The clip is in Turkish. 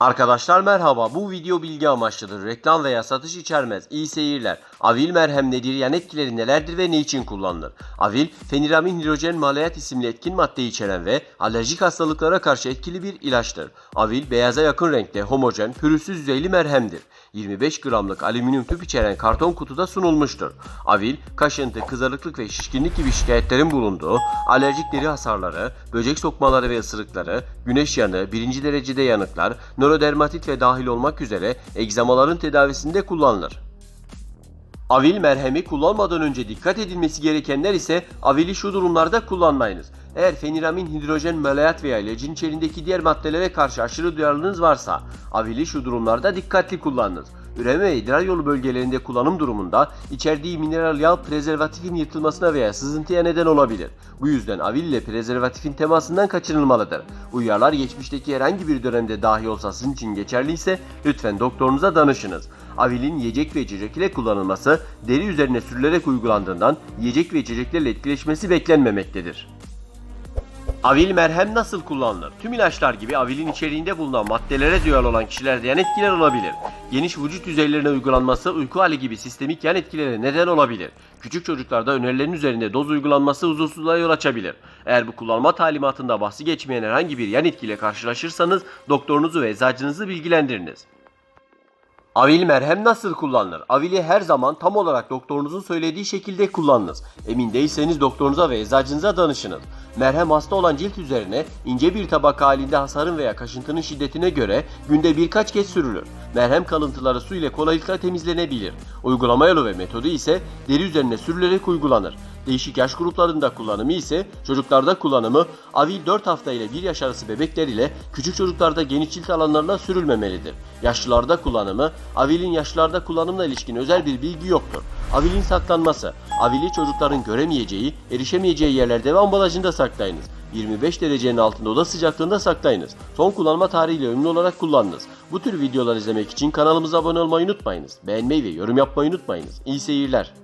Arkadaşlar merhaba. Bu video bilgi amaçlıdır. Reklam veya satış içermez. İyi seyirler. Avil merhem nedir? Yan etkileri nelerdir ve ne için kullanılır? Avil, feniramin hidrojen malayat isimli etkin madde içeren ve alerjik hastalıklara karşı etkili bir ilaçtır. Avil, beyaza yakın renkte, homojen, pürüzsüz yüzeyli merhemdir. 25 gramlık alüminyum tüp içeren karton kutuda sunulmuştur. Avil, kaşıntı, kızarıklık ve şişkinlik gibi şikayetlerin bulunduğu, alerjik deri hasarları, böcek sokmaları ve ısırıkları, güneş yanığı, birinci derecede yanıklar, nörodermatit ve dahil olmak üzere egzamaların tedavisinde kullanılır. Avil merhemi kullanmadan önce dikkat edilmesi gerekenler ise avili şu durumlarda kullanmayınız. Eğer feniramin hidrojen malayat veya ilacın içerisindeki diğer maddelere karşı aşırı duyarlılığınız varsa avili şu durumlarda dikkatli kullanınız. Üreme ve idrar yolu bölgelerinde kullanım durumunda içerdiği mineral yağ prezervatifin yırtılmasına veya sızıntıya neden olabilir. Bu yüzden avil ile prezervatifin temasından kaçınılmalıdır. Uyarılar geçmişteki herhangi bir dönemde dahi olsa sizin için geçerliyse lütfen doktorunuza danışınız. Avilin yiyecek ve içecek ile kullanılması deri üzerine sürülerek uygulandığından yiyecek ve içeceklerle etkileşmesi beklenmemektedir. Avil merhem nasıl kullanılır? Tüm ilaçlar gibi avilin içeriğinde bulunan maddelere duyarlı olan kişilerde yan etkiler olabilir. Geniş vücut yüzeylerine uygulanması uyku hali gibi sistemik yan etkilere neden olabilir. Küçük çocuklarda önerilerin üzerinde doz uygulanması huzursuzluğa yol açabilir. Eğer bu kullanma talimatında bahsi geçmeyen herhangi bir yan etkiyle karşılaşırsanız doktorunuzu ve eczacınızı bilgilendiriniz. Avil merhem nasıl kullanılır? Avili her zaman tam olarak doktorunuzun söylediği şekilde kullanınız. Emin değilseniz doktorunuza ve eczacınıza danışınız. Merhem hasta olan cilt üzerine ince bir tabak halinde hasarın veya kaşıntının şiddetine göre günde birkaç kez sürülür. Merhem kalıntıları su ile kolaylıkla temizlenebilir. Uygulama yolu ve metodu ise deri üzerine sürülerek uygulanır. Değişik yaş gruplarında kullanımı ise çocuklarda kullanımı Avil 4 hafta ile 1 yaş arası bebekler ile küçük çocuklarda geniş cilt alanlarına sürülmemelidir. Yaşlılarda kullanımı Avil'in yaşlılarda kullanımla ilişkin özel bir bilgi yoktur. Avil'in saklanması Avil'i çocukların göremeyeceği, erişemeyeceği yerlerde ve ambalajında saklayınız. 25 derecenin altında oda sıcaklığında saklayınız. Son kullanma tarihiyle ömrü olarak kullanınız. Bu tür videolar izlemek için kanalımıza abone olmayı unutmayınız. Beğenmeyi ve yorum yapmayı unutmayınız. İyi seyirler.